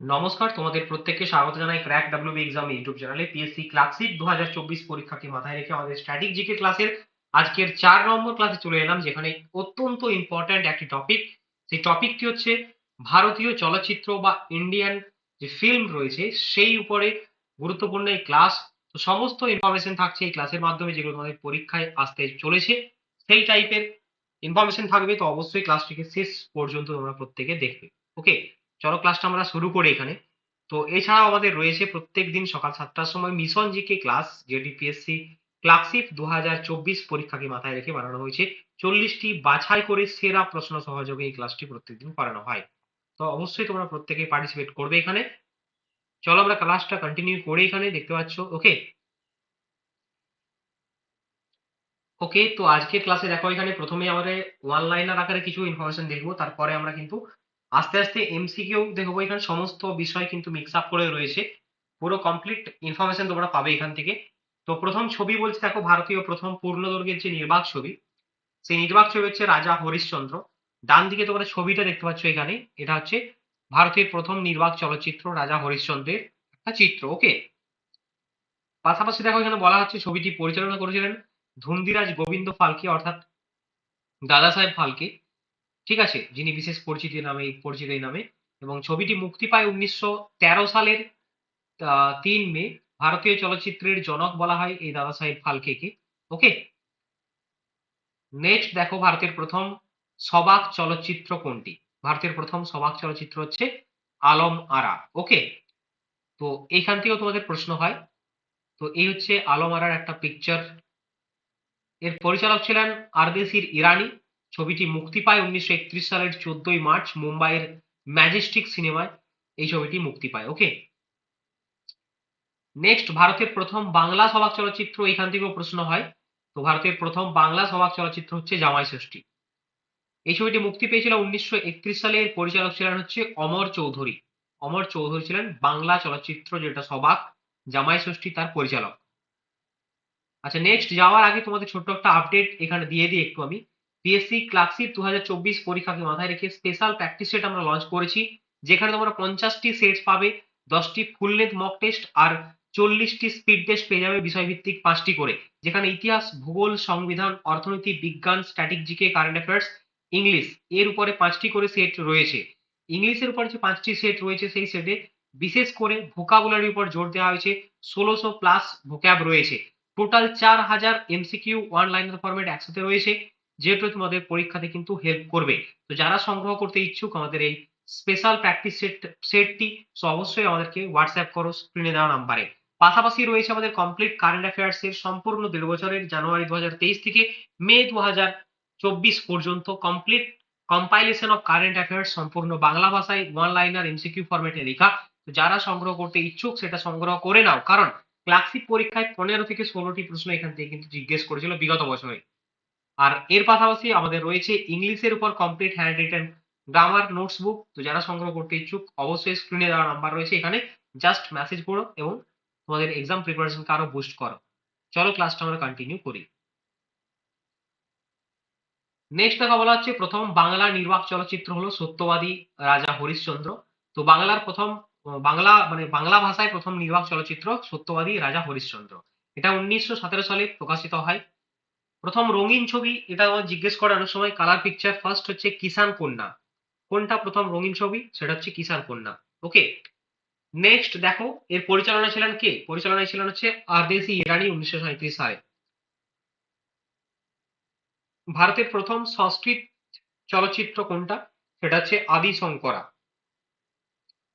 নমস্কার, তোমাদের প্রত্যেককে স্বাগত জানাই ক্র্যাক ডাব্লিউবি এক্সাম ইউটিউব চ্যানেলে পিএসসি ক্লাসিক দু হাজার চব্বিশ পরীক্ষাকে মাথায় রেখে আমাদের স্ট্যাটিক জিকে ক্লাসের আজকের চার নম্বর ক্লাসে চলে এলাম, যেখানে অত্যন্ত ইম্পর্ট্যান্ট একটি টপিক সেই টপিকটি হচ্ছে ভারতীয় চলচ্চিত্র বা ইন্ডিয়ান যে ফিল্ম রয়েছে, সেই উপরে গুরুত্বপূর্ণ এই ক্লাস তো সমস্ত ইনফরমেশন থাকছে এই ক্লাসের মাধ্যমে, যেগুলো তোমাদের পরীক্ষায় আসতে চলেছে, সেই টাইপের ইনফরমেশন থাকবে। তো অবশ্যই ক্লাসটিকে শেষ পর্যন্ত তোমরা প্রত্যেকে দেখবে। ওকে চলো ক্লাসটা আমরা শুরু করি এখানে। তো এছাড়াও আমাদের রয়েছে প্রত্যেক দিন সকাল সাতটার সময় মিশন জিকে ক্লাস যেটি পিএসসি ক্লাসিক দু পরীক্ষাকে মাথায় রেখে বানানো হয়েছে? চল্লিশটি বাছাই করে সেরা প্রশ্ন সহযোগে এই ক্লাসটি প্রত্যেকদিন করানো হয়। তো অবশ্যই তোমরা প্রত্যেকে পার্টিসিপেট করবে এখানে। চলো আমরা ক্লাসটা কন্টিনিউ করি এখানে, দেখতে পাচ্ছ? ওকে ওকে তো আজকে ক্লাসে দেখো এখানে প্রথমে আমাদের ওয়ান লাইনার আকারে কিছু ইনফরমেশন দেখব, তারপরে আমরা কিন্তু আস্তে আস্তে এমসিকিউ দেখব, এখানে সমস্ত বিষয় কিন্তু মিক্স আপ করে রয়েছে। পুরো কমপ্লিট ইনফরমেশন তোমরা পাবে এখান থেকে। তো প্রথম ছবি বলছে, দেখো ভারতীয় প্রথম পূর্ণদৈর্ঘ্যের যে নির্বাক ছবি, সেই নির্বাক ছবি হচ্ছে রাজা হরিশ্চন্দ্র। ডান দিকে তোমরা ছবিটা দেখতে পাচ্ছ এখানে, এটা হচ্ছে ভারতের প্রথম নির্বাক চলচ্চিত্র রাজা হরিশ্চন্দ্রের একটা চিত্র ওকে পাশাপাশি দেখো এখানে বলা হচ্ছে, ছবিটি পরিচালনা করেছিলেন ধুন্দিরাজ গোবিন্দ ফালকে, অর্থাৎ দাদা সাহেব ফালকে। ঠিক আছে? যিনি বিশেষ পরিচিতি নামে, পরিচিত এই নামে। এবং ছবিটি মুক্তি পায় উনিশশো তেরো সালের তিন মে। ভারতীয় চলচ্চিত্রের জনক বলা হয় এই দাদা সাহেব ফালকেকে। ওকে? নেক্সট দেখো ভারতের প্রথম সবাক চলচ্চিত্র কোনটি? ভারতের প্রথম সবাক চলচ্চিত্র হচ্ছে আলম আরা ওকে? তো এইখান থেকেও তোমাদের প্রশ্ন হয়। তো এই হচ্ছে আলম আরার একটা পিকচার এর পরিচালক ছিলেন আরদেশির ইরানি। ছবিটি মুক্তি পায় উনিশশো একত্রিশ সালের চোদ্দই মার্চ মুম্বাইয়ের ম্যাজেস্টিক সিনেমায়। এই ছবিটি মুক্তি পায়, ওকে? নেক্সট ভারতের প্রথম বাংলা সবাক চলচ্চিত্র এখান থেকেও প্রশ্ন হয়। তো ভারতের প্রথম বাংলা সবাক চলচ্চিত্র হচ্ছে জামাই ষষ্ঠী। এই ছবিটি মুক্তি পেয়েছিল উনিশশো একত্রিশ সালে এর পরিচালক ছিলেন হচ্ছে অমর চৌধুরী। অমর চৌধুরী ছিলেন বাংলা চলচ্চিত্র যেটা সবাক, জামাই ষষ্ঠী তার পরিচালক। আচ্ছা নেক্সট যাওয়ার আগে তোমাদের ছোট্ট একটা আপডেট এখানে দিয়ে দিই একটু আমি। পিএসসি ক্লাসিক দু পরীক্ষাকে মাথায় রেখে স্পেশাল প্র্যাকটিস সেট আমরা লঞ্চ করেছি, যেখানে তোমরা পঞ্চাশটি সেট পাবে, দশটি ফুল লেন্থ মক টেস্ট আর চল্লিশটি স্পিড টেস্ট পেয়ে যাবে বিষয়ভিত্তিক পাঁচটি করে। যেখানে ইতিহাস, ভূগোল, সংবিধান, অর্থনীতি, বিজ্ঞান static GK current affairs English এর উপরে পাঁচটি করে সেট রয়েছে। ইংলিশের উপর যে পাঁচটি সেট রয়েছে সেই সেটে বিশেষ করে ভোকাবুলারির উপর জোর দেওয়া হয়েছে, ষোলোশো প্লাস ভোক্যাব রয়েছে। টোটাল চার হাজার এমসিকিউ ওয়ান লাইনার ফরম্যাট একসাথে রয়েছে। যেহেতু তোমাদের পরীক্ষাতে কিন্তু হেল্প করবে। তো যারা সংগ্রহ করতে ইচ্ছুক আমাদের এই স্পেশাল প্র্যাকটিস সেট সেটটি তো অবশ্যই আমাদেরকে হোয়াটসঅ্যাপ করো স্ক্রিনে দেওয়া নাম্বারে। পাশাপাশি রয়েছে আমাদের কমপ্লিট কারেন্ট অ্যাফেয়ার্স এর সম্পূর্ণ দেড় বছরের জানুয়ারি দু থেকে মে দু চব্বিশ পর্যন্ত complete compilation of current affairs সম্পূর্ণ বাংলা ভাষায় ওয়ান লাইনার এমসিকিউ ফরম্যাটে লেখা। যারা সংগ্রহ করতে ইচ্ছুক সেটা সংগ্রহ করে নাও। কারণ ক্লাসিক পরীক্ষায় পনেরো থেকে ষোলোটি প্রশ্ন এখান থেকে কিন্তু জিজ্ঞেস করেছিল বিগত বছরে। আর এর পাশাপাশি আমাদের রয়েছে ইংলিশের উপর complete hand written grammar notes book তো যারা সংগ্রহ করতে ইচ্ছুক, অবশ্যই স্ক্রিনে দেওয়া নাম্বার রয়েছে এখানে। জাস্ট মেসেজ করো এবং তোমাদের এক্সাম প্রিপারেশনকে আরও বুস্ট করো। চলো ক্লাসটা আমরা কন্টিনিউ করি। নেক্সট দেখা বলা হচ্ছে, প্রথম বাংলা নির্বাক চলচ্চিত্র হলো সত্যবাদী রাজা হরিশ্চন্দ্র। তো বাংলার প্রথম, বাংলা মানে বাংলা ভাষায় প্রথম নির্বাক চলচ্চিত্র সত্যবাদী রাজা হরিশ্চন্দ্র। এটা উনিশশো সতেরো সালে প্রকাশিত হয়। প্রথম রঙিন ছবি এটা আমার জিজ্ঞেস করে অনেক সময় কালার পিকচার ফার্স্ট হচ্ছে কিষান কন্যা। কোনটা প্রথম রঙিন ছবি? সেটা হচ্ছে কিষান কন্যা। ওকে নেক্সট দেখো, এর পরিচালনা ছিলেন কে? পরিচালনায় ছিলেন হচ্ছে আর আরদেশি ইরানি উনিশশো সাঁত্রিশ সালে। ভারতের প্রথম সংস্কৃত চলচ্চিত্র কোনটা? সেটা হচ্ছে আদি শঙ্করা।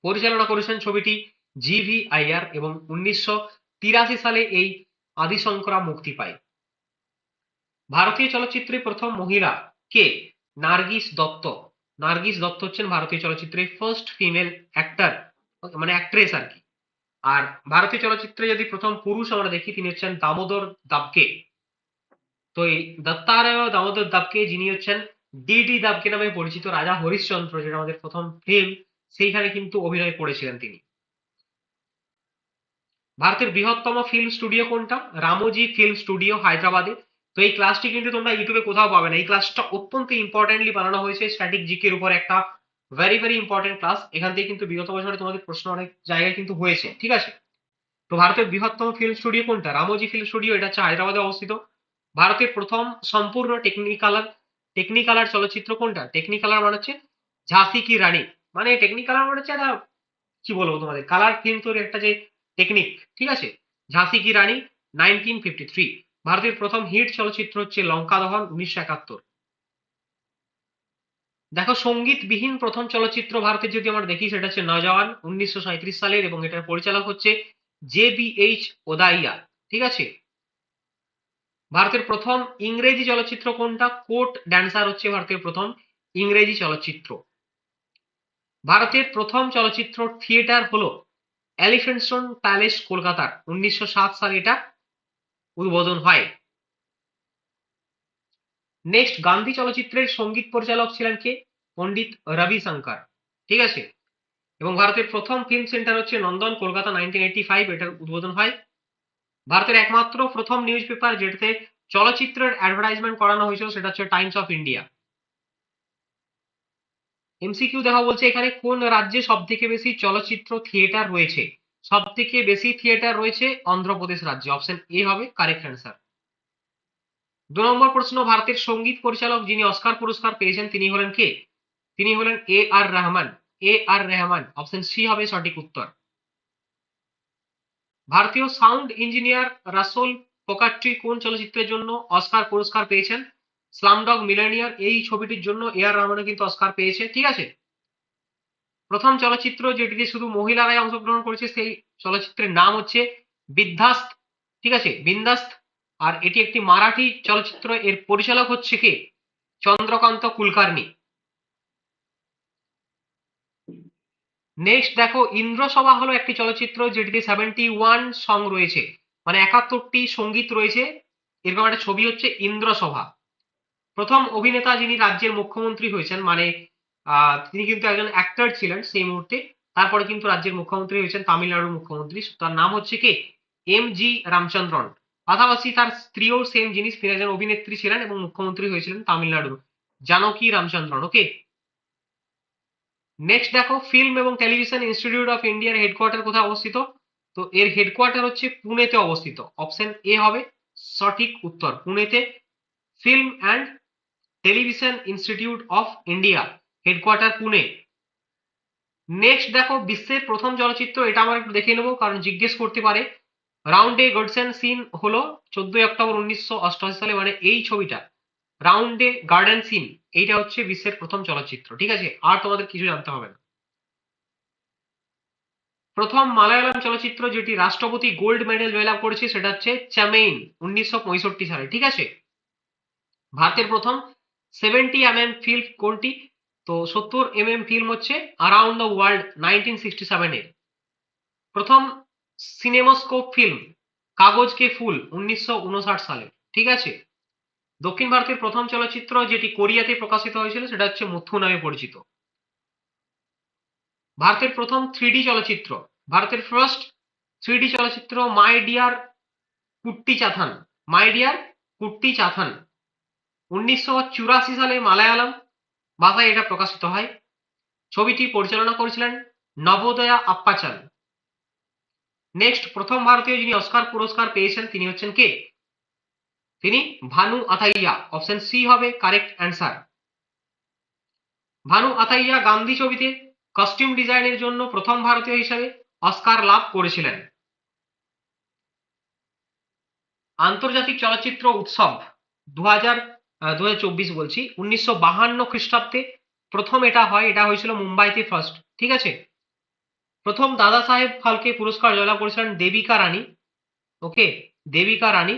পরিচালনা করেছেন ছবিটি জি ভি আইয়ার এবং উনিশশো তিরাশি সালে এই আদি শঙ্করা মুক্তি পায়। ভারতীয় চলচ্চিত্রে প্রথম মহিলা কে? নার্গিস দত্ত। নার্গিস দত্ত হচ্ছেন ভারতীয় চলচ্চিত্রের ফার্স্ট ফিমেল অ্যাক্টর মানে অ্যাক্ট্রেস আর কি আর ভারতীয় চলচ্চিত্রে যদি প্রথম পুরুষ আমরা দেখি, তিনি হচ্ছেন দামোদর দাবকে। তো এই দত্তারেয় দামোদর দাবকে যিনি হচ্ছেন ডিডি দাবকে নামে পরিচিত রাজা হরিশ্চন্দ্র, যেটা আমাদের প্রথম ফিল্ম সেইখানে কিন্তু অভিনয় করেছিলেন তিনি। ভারতের বৃহত্তম ফিল্ম স্টুডিও কোনটা? রামোজি ফিল্ম স্টুডিও হায়দ্রাবাদে। তো এই ক্লাসটি কিন্তু তোমরা ইউটিউবে কোথাও পাবে না। এই ক্লাসটা অত্যন্ত ইম্পর্টেন্টলি বানানো হয়েছে স্ট্যাটিক জিকের উপর একটা ভেরি ভেরি ইম্পর্টেন্ট ক্লাস এখান থেকে কিন্তু বিগত বছরে তোমাদের প্রশ্ন অনেক জায়গায় কিন্তু হয়েছে, ঠিক আছে? তো ভারতের বৃহত্তম ফিল্ম স্টুডিও কোনটা? রামোজি ফিল্ম স্টুডিও এটা হচ্ছে হায়দ্রাবাদে অবস্থিত। ভারতের প্রথম সম্পূর্ণ টেকনিকালার টেকনিকালার চলচ্চিত্র কোনটা? টেকনিকালার মানে হচ্ছে ঝাঁসি কি রানী। মানে টেকনিকালার মানে হচ্ছে একটা, কি বলব তোমাদের? কালার ফিল্ম তৈরির একটা যে টেকনিক ঠিক আছে? ঝাঁসি কি রানী নাইনটিন ফিফটি থ্রি ভারতের প্রথম হিট চলচ্চিত্র হচ্ছে লঙ্কা দহন উনিশশো একাত্তর। দেখো, সঙ্গীতবিহীন প্রথম চলচ্চিত্র ভারতের যদি আমরা দেখি, সেটা হচ্ছে নজওয়ান উনিশশো সালের এবং এটার পরিচালক হচ্ছে জে বি এইচ ওদাইয়া, ঠিক আছে? ভারতের প্রথম ইংরেজি চলচ্চিত্র কোনটা? কোর্ট ড্যান্সার হচ্ছে ভারতের প্রথম ইংরেজি চলচ্চিত্র। ভারতের প্রথম চলচ্চিত্র থিয়েটার হলো এলিফেন্টস্টোন প্যালেস, কলকাতার, উনিশশো সাত সালে এটা উদ্বোধন হয়। নেক্সট গান্ধী চলচ্চিত্রের সংগীত পরিচালক ছিলেন কে? পণ্ডিত রবি শঙ্কর ঠিক আছে? এবং ভারতের প্রথম ফিল্ম সেন্টার হচ্ছে Nandan, Kolkata nineteen eighty five এটার উদ্বোধন হয়। ভারতের একমাত্র প্রথম নিউজ পেপার যেটাতে চলচ্চিত্রের অ্যাডভার্টাইজমেন্ট করানো হয়েছিল, সেটা হচ্ছে টাইমস অফ ইন্ডিয়া এমসিকিউ দেখা বলছে, এখানে কোন রাজ্যে সব থেকে বেশি চলচ্চিত্র থিয়েটার রয়েছে? সব থেকে বেশি থিয়েটার রয়েছে অন্ধ্রপ্রদেশ রাজ্যে। অপশন এ হবে কারেক্ট অ্যান্সার দু নম্বর প্রশ্ন, ভারতের সংগীত পরিচালক যিনি অস্কার পুরস্কার পেয়েছেন, তিনি হলেন কে? তিনি হলেন A R Rahman A R Rahman option C হবে সঠিক উত্তর। ভারতীয় সাউন্ড ইঞ্জিনিয়ার রাসোল পোকাট্রি কোন চলচ্চিত্রের জন্য অস্কার পুরস্কার পেয়েছেন? স্লামডগ মিলেনিয়ার এই ছবিটির জন্য এ আর রহমানও কিন্তু অস্কার পেয়েছে। ঠিক আছে? প্রথম চলচ্চিত্র যেটিতে শুধু মহিলারাই অংশগ্রহণ করেছে, সেই চলচ্চিত্রের নাম হচ্ছে বিধ্যাস্ত ঠিক আছে? বিন্দাস্ত আর এটি একটি মারাঠি চলচ্চিত্র। এর পরিচালক হচ্ছে কে? চন্দ্রকান্ত কুলকার্নি। নেক্সট দেখো, ইন্দ্রসভা হলো একটি চলচ্চিত্র যেটিতে সেভেন্টি ওয়ান সং রয়েছে। মানে একাত্তরটি সংগীত রয়েছে। এরকম একটা ছবি হচ্ছে ইন্দ্রসভা। প্রথম অভিনেতা যিনি রাজ্যের মুখ্যমন্ত্রী হয়েছেন মানে তিনি কিন্তু একজন অ্যাক্টর ছিলেন সেই মুহূর্তে। তারপরে কিন্তু রাজ্যের মুখ্যমন্ত্রী হয়েছেন তামিলনাড়ুর মুখ্যমন্ত্রী। তার নাম হচ্ছে কে? M G Ramachandran. পাশাপাশি তার স্ত্রীও সেম জিনিস, তিনি একজন অভিনেত্রী ছিলেন এবং মুখ্যমন্ত্রী হয়েছিলেন তামিলনাড়ুর জানকী রামচন্দ্রন ওকে নেক্সট দেখো ফিল্ম এবং টেলিভিশন ইনস্টিটিউট অফ ইন্ডিয়ার হেডকোয়ার্টার কোথায় অবস্থিত? তো এর হেডকোয়ার্টার হচ্ছে পুনেতে অবস্থিত। অপশন এ হবে সঠিক উত্তর, পুনেতে। Film and television institute of India headquarter Pune next দেখো, বিশ্বের প্রথম চলচ্চিত্র, এটা আমরা একটু দেখে নেব, কারণ জিজ্ঞেস করতে পারে। রাউন্ড এ গডসেন সিন হলো চোদ্দই অক্টোবর উনিশশো অষ্টআশি সালে মানে এই ছবিটা। রাউন্ড এ গার্ডেন সিন এইটা হচ্ছে বিশ্বের প্রথম চলচ্চিত্র, ঠিক আছে? আর তোমাদের কিছু জানতে হবে না। প্রথম মালায়ালাম চলচ্চিত্র যেটি রাষ্ট্রপতি গোল্ড মেডেল জয়লাভ করেছে, সেটা হচ্ছে চ্যামেইন উনিশশো পঁয়ষট্টি সালে, ঠিক আছে? ভারতের প্রথম সেভেন্টি এম এম ফিল্ম কোনটি? তো সত্তর এম এম ফিল্ম হচ্ছে around the world nineteen sixty সেভেনের প্রথম সিনেমাস্কোপ ফিল্ম কাগজ কে ফুল, উনিশশো উনষাট সালে। ঠিক আছে? দক্ষিণ ভারতের প্রথম চলচ্চিত্র যেটি কোরিয়াতে প্রকাশিত হয়েছিল, সেটা হচ্ছে মুথু নামে পরিচিত। ভারতের প্রথম থ্রি চলচ্চিত্র, ভারতের ফার্স্ট থ্রি চলচ্চিত্র my dear Kutty চাথান my dear কুট্টি চাথান। উনিশশো চুরাশি সালে মালায়ালাম ভাষায় এটা প্রকাশিত হয়। ছবিটি পরিচালনা করেছিলেন নবোদয়া আপ্পাচান নেক্সট প্রথম ভারতীয় যিনি অস্কার পুরস্কার পেয়েছেন তিনি হচ্ছেন কে? তিনি ভানু আথাইয়া অপশন সি হবে কারেক্ট অ্যান্সার ভানু আথাইয়া গান্ধী ছবিতে কস্টিউম ডিজাইনের জন্য প্রথম ভারতীয় হিসেবে অস্কার লাভ করেছিলেন। আন্তর্জাতিক চলচ্চিত্র উৎসব দু হাজার দু বলছি, উনিশশো বাহান্ন খ্রিস্টাব্দে প্রথম এটা হয়, এটা হয়েছিল মুম্বাইতে ফার্স্ট ঠিক আছে? প্রথম দাদা সাহেব ফালকে পুরস্কার জয়লাভ করেছিলেন দেবিকা রানী ওকে দেবিকা রানী।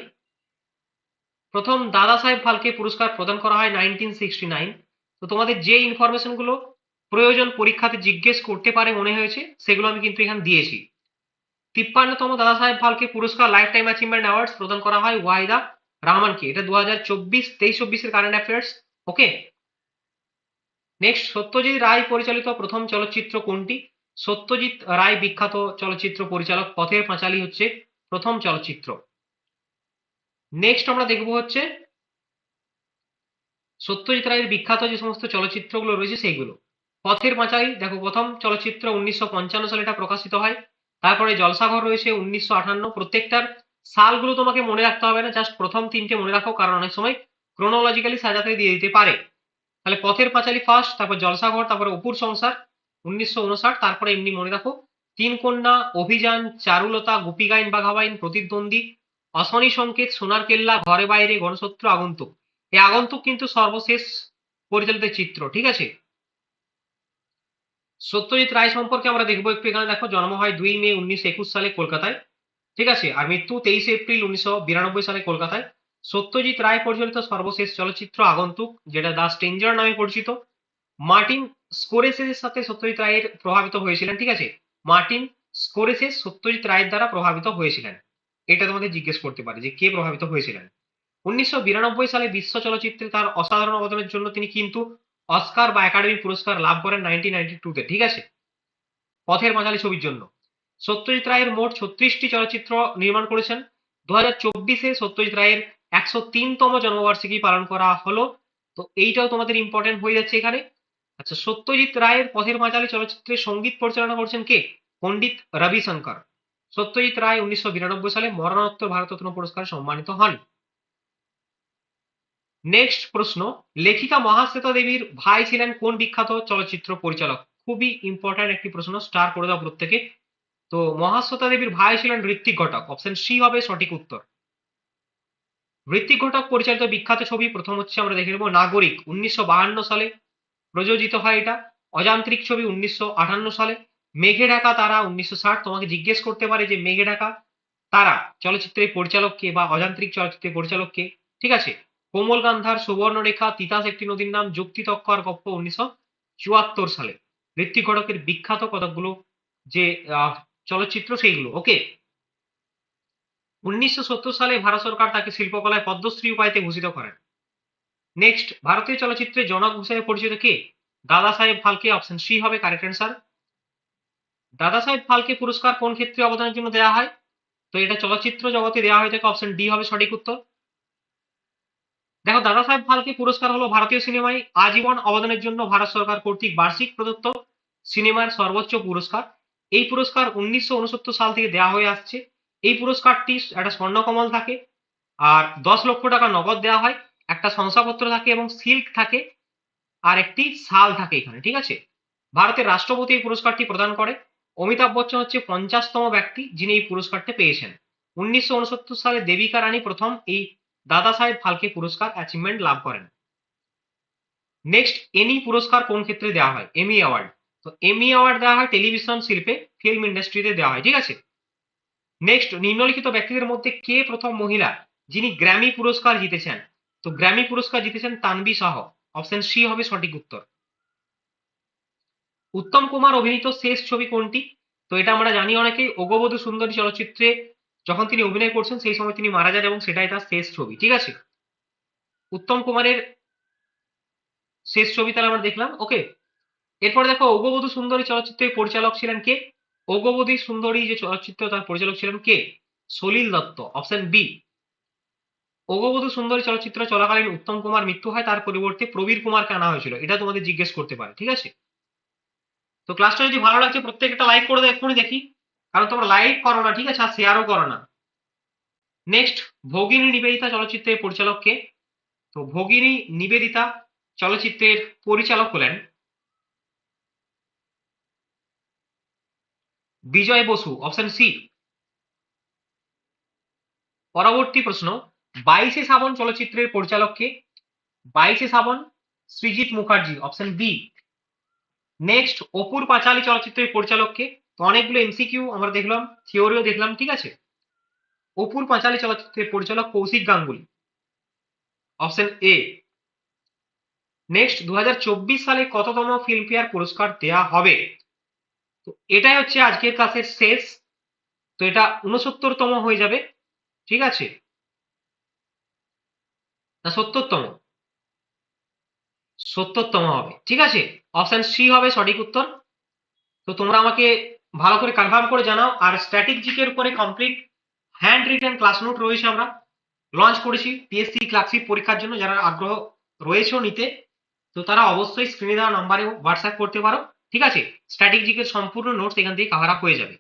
প্রথম দাদা সাহেব ফালকে পুরস্কার প্রদান করা হয় নাইনটিন সিক্সটি নাইন তো তোমাদের যে ইনফরমেশনগুলো প্রয়োজন পরীক্ষাতে জিজ্ঞেস করতে পারে মনে হয়েছে, সেগুলো আমি কিন্তু এখানে দিয়েছি। তিপ্পান্নতম দাদা সাহেব ফালকে পুরস্কার লাইফ টাইম অ্যাচিভমেন্ট অ্যাওয়ার্ডস প্রদান করা হয় ওয়াহিদা রহমানকে এটা দু হাজার চব্বিশ, তেইশ চব্বিশের current affairs okay next Satyajit Ray পরিচালিত প্রথম চলচ্চিত্র কোনটি? সত্যজিৎ রায় বিখ্যাত চলচ্চিত্র পরিচালক, পথের পাঁচালী হচ্ছে প্রথম চলচ্চিত্র। নেক্সট আমরা দেখব হচ্ছে সত্যজিৎ রায়ের বিখ্যাত যে সমস্ত চলচ্চিত্রগুলো রয়েছে সেইগুলো। পথের পাঁচালী, দেখো প্রথম চলচ্চিত্র উনিশশো পঞ্চান্ন সালে এটা প্রকাশিত হয়। তারপরে জলসাঘর রয়েছে উনিশশো প্রত্যেকটার সালগুলো তোমাকে মনে রাখতে হবে না জাস্ট প্রথম তিনটে মনে রাখো, কারণ অনেক সময় ক্রোনোলজিক্যালি সাজাতে দিয়ে দিতে পারে। তাহলে পথের পাঁচালী ফার্স্ট তারপর জলসাঘর, তারপরে অপুর সংসার, উনিশশো উনষাট, তারপরে এমনি মনে রাখো। তিন কন্যা, অভিযান, চারুলতা গোপীগাইন বাঘাবাইন, প্রতিদ্বন্দ্বী, অশনি সংকেত, সোনার কেল্লা, ঘরে বাইরে, গণশত্রু, আগন্তুক। এই আগন্তুক কিন্তু সর্বশেষ পরিচালিত চিত্র, ঠিক আছে? সত্যজিৎ রায় সম্পর্কে আমরা দেখব একটু এখানে দেখো, জন্ম হয় দুই মে উনিশশো একুশ সালে কলকাতায়। ঠিক আছে, আর মৃত্যু তেইশে এপ্রিল উনিশশো বিরানব্বই সালে কলকাতায়। সত্যজিৎ রায় পরিচালিত সর্বশেষ চলচ্চিত্র আগন্তুক, যেটা দ্য স্ট্রেঞ্জার নামে পরিচিত। মার্টিন স্কোরেসের সাথে সত্যজিৎ রায়ের প্রভাবিত হয়েছিলেন, ঠিক আছে? মার্টিন স্কোরেসেস সত্যজিৎ রায়ের দ্বারা প্রভাবিত হয়েছিলেন। এটা তোমাদের জিজ্ঞেস করতে পারে যে কে প্রভাবিত হয়েছিলেন। উনিশশো বিরানব্বই সালে বিশ্ব চলচ্চিত্রে তার অসাধারণ অবদানের জন্য তিনি কিন্তু অস্কার বা একাডেমি পুরস্কার লাভ করেন নাইনটিন নাইনটি টুতে ঠিক আছে? পথের পাঁচালী ছবির জন্য। সত্যজিৎ রায়ের মোট ছত্রিশটি চলচ্চিত্র নির্মাণ করেছেন। দু হাজার চব্বিশে সত্যজিৎ রায়ের একশো তিনতম জন্মবার্ষিকী পালন করা হলো। তো এইটাও তোমাদের ইম্পর্টেন্ট হয়ে যাচ্ছে এখানে। আচ্ছা সত্যজিৎ রায়ের পথের পাঁচালী চলচ্চিত্রের সংগীত পরিচালনা করছেন কে? পণ্ডিত রবিশঙ্কর। সত্যজিৎ রায় উনিশশো বিরানব্বই সালে মরণোত্তর ভারতরত্ন পুরস্কারে সম্মানিত হন। নেক্সট প্রশ্ন, লেখিকা মহাশ্বেতা দেবীর ভাই ছিলেন কোন বিখ্যাত চলচ্চিত্র পরিচালক? খুবই ইম্পর্ট্যান্ট একটি প্রশ্ন স্টার করে দাও প্রত্যেকে। তো মহাশ্বেতা দেবীর ভাই ছিলেন ঋত্বিক ঘটক অপশন সি হবে সঠিক উত্তর। ঋত্বিক ঘটক পরিচালিত বিখ্যাত ছবি প্রথম হচ্ছে আমরা দেখে নেব নাগরিক, উনিশশো সালে প্রযোজিত হয় এটা। অযান্ত্রিক ছবি উনিশশো সালে। মেঘে ঢাকা তারা উনিশশো তোমাকে জিজ্ঞেস করতে পারে যে মেঘে ঢাকা তারা চলচ্চিত্রের পরিচালক কে বা অযান্ত্রিক চলচ্চিত্রের পরিচালক কে? ঠিক আছে। কোমল গান্ধার সুবর্ণরেখা, তিতাস একটি নদীর নাম যুক্তি তক্ক আর গপ্প উনিশশো চুয়াত্তর সালে। ঋত্বিক ঘটকের বিখ্যাত কতকগুলো যে চলচ্চিত্র সেইগুলো। ওকে উনিশশো সত্তর সালে ভারত সরকার তাকে শিল্পকলায় পদ্মশ্রী উপাধিতে ভূষিত করেন। নেক্সট ভারতীয় চলচ্চিত্রে জনক হিসেবে পরিচিত কে? দাদা সাহেব ফালকে অপশন সি হবে কারেক্ট অ্যান্সার দাদা সাহেব ফালকে পুরস্কার কোন ক্ষেত্রে অবদানের জন্য দেওয়া হয়? তো এটা চলচ্চিত্র জগতে দেওয়া হয়ে থাকে অপশন ডি হবে সঠিক উত্তর। দেখো দাদা সাহেব ফালকে পুরস্কার হলো ভারতীয় সিনেমায় আজীবন অবদানের জন্য ভারত সরকার কর্তৃক বার্ষিক প্রদত্ত সিনেমার সর্বোচ্চ পুরস্কার। এই পুরস্কার উনিশশো উনসত্তর সাল থেকে দেওয়া হয়ে আসছে। এই পুরস্কারটি একটা স্বর্ণকমল থাকে আর দশ লক্ষ টাকা নগদ দেওয়া হয়। একটা শংসাপত্র থাকে এবং সিল্ক থাকে আর একটি শাল থাকে এখানে, ঠিক আছে? ভারতের রাষ্ট্রপতি এই পুরস্কারটি প্রদান করে। অমিতাভ বচ্চন হচ্ছে পঞ্চাশতম ব্যক্তি যিনি এই পুরস্কারটি পেয়েছেন। উনিশশো উনসত্তর সালে দেবিকা রানী প্রথম এই দাদা সাহেব ফালকে পুরস্কার অ্যাচিভমেন্ট লাভ করেন। নেক্সট এনি পুরস্কার কোন ক্ষেত্রে দেওয়া হয়? এমি অ্যাওয়ার্ড তো অ্যাওয়ার্ড দেওয়া হয় টেলিভিশন শিল্পে ফিল্ম ইন্ডাস্ট্রিতে দেওয়া হয়, ঠিক আছে? নেক্সট নিম্নলিখিত ব্যক্তিদের মধ্যে কে প্রথম মহিলা যিনি গ্র্যামি পুরস্কার জিতেছেন? তো গ্র্যামি পুরস্কার জিতেছেন তানবি শাহ অপশন সি হবে সঠিক উত্তর। উত্তম কুমার অভিনীত শেষ ছবি কোনটি? তো এটা আমরা জানি অনেকেই ওগবধূ সুন্দরী চলচ্চিত্রে যখন তিনি অভিনয় করছেন, সেই সময় তিনি মারা যান এবং সেটাই তার শেষ ছবি, ঠিক আছে? উত্তম কুমারের শেষ ছবি তাহলে আমরা দেখলাম ওকে এরপর দেখো ওগবধূ সুন্দরী চলচ্চিত্রের পরিচালক ছিলেন কে? ওগবধূ সুন্দরী যে চলচ্চিত্র তার পরিচালক ছিলেন কে? সলিল দত্ত অপশন বি ওগবধূ সুন্দরী চলচ্চিত্র চলাকালীন উত্তম কুমার মৃত্যু হয়, তার পরিবর্তে প্রবীর কুমারকে আনা হয়েছিল। এটা তোমাদের জিজ্ঞেস করতে পারে, ঠিক আছে? তো ক্লাসটা যদি ভালো লাগছে, প্রত্যেকটা লাইক করে দাও, এক্ষুনি দেখি। কারণ তোমরা লাইক করো না, ঠিক আছে? আর শেয়ারও করো না। নেক্সট ভগিনী নিবেদিতা চলচ্চিত্রের পরিচালক কে? তো ভগিনী নিবেদিতা চলচ্চিত্রের পরিচালক হলেন বিজয় বসু অপশন সি পরবর্তী প্রশ্ন, বাইশে শ্রাবণ চলচ্চিত্রের পরিচালক কে? Baishe Srabon, Srijit Mukherjee option B next Apur Panchali চলচ্চিত্রের পরিচালক কে? তো অনেকগুলো এমসিকিউ আমরা দেখলাম থিওরিও দেখলাম, ঠিক আছে? অপুর পাঁচালী চলচ্চিত্রের পরিচালক Kaushik Ganguly. Option A next দু হাজার চব্বিশ সালে কততম ফিল্মফেয়ার পুরস্কার দেয়া হবে? তো এটাই হচ্ছে আজকের ক্লাসের শেষ। তো এটা উনসত্তরতম হয়ে যাবে। ঠিক আছে? না, সত্তরতম। সত্তরতম হবে। ঠিক আছে? অপশান সি হবে সঠিক উত্তর। তো তোমরা আমাকে ভালো করে কনফার্ম করে জানাও। আর স্ট্যাটিক জিকের উপরে complete hand written class note রয়েছে আমরা। লঞ্চ করেছি পিএসসি ক্লাসিক পরীক্ষার জন্য। যারা আগ্রহ রয়েছেও নিতে, তো তারা অবশ্যই স্ক্রিনে দেওয়া নাম্বারে হোয়াটসঅ্যাপ করতে পারো। ঠিক আছে? স্ট্যাটিক সম্পূর্ণ নোটস এখান থেকে কাভার আপ হয়ে যাবে।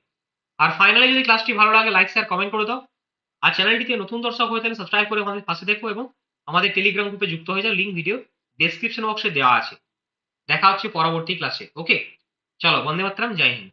আর ফাইনালি যদি ক্লাসটি ভালো লাগে লাইক শেয়ার কমেন্ট করে দাও। আর চ্যানেলটিতে নতুন দর্শক হয়ে থাকলে সাবস্ক্রাইব করে আমাদের পাশে দেখো এবং আমাদের টেলিগ্রাম গ্রুপে যুক্ত হয়ে যাও। লিঙ্ক ভিডিও ডেসক্রিপশন বক্সে দেওয়া আছে। দেখা হচ্ছে পরবর্তী ক্লাসে ওকে চলো, বন্দে মাতরম, জয় হিন্দ।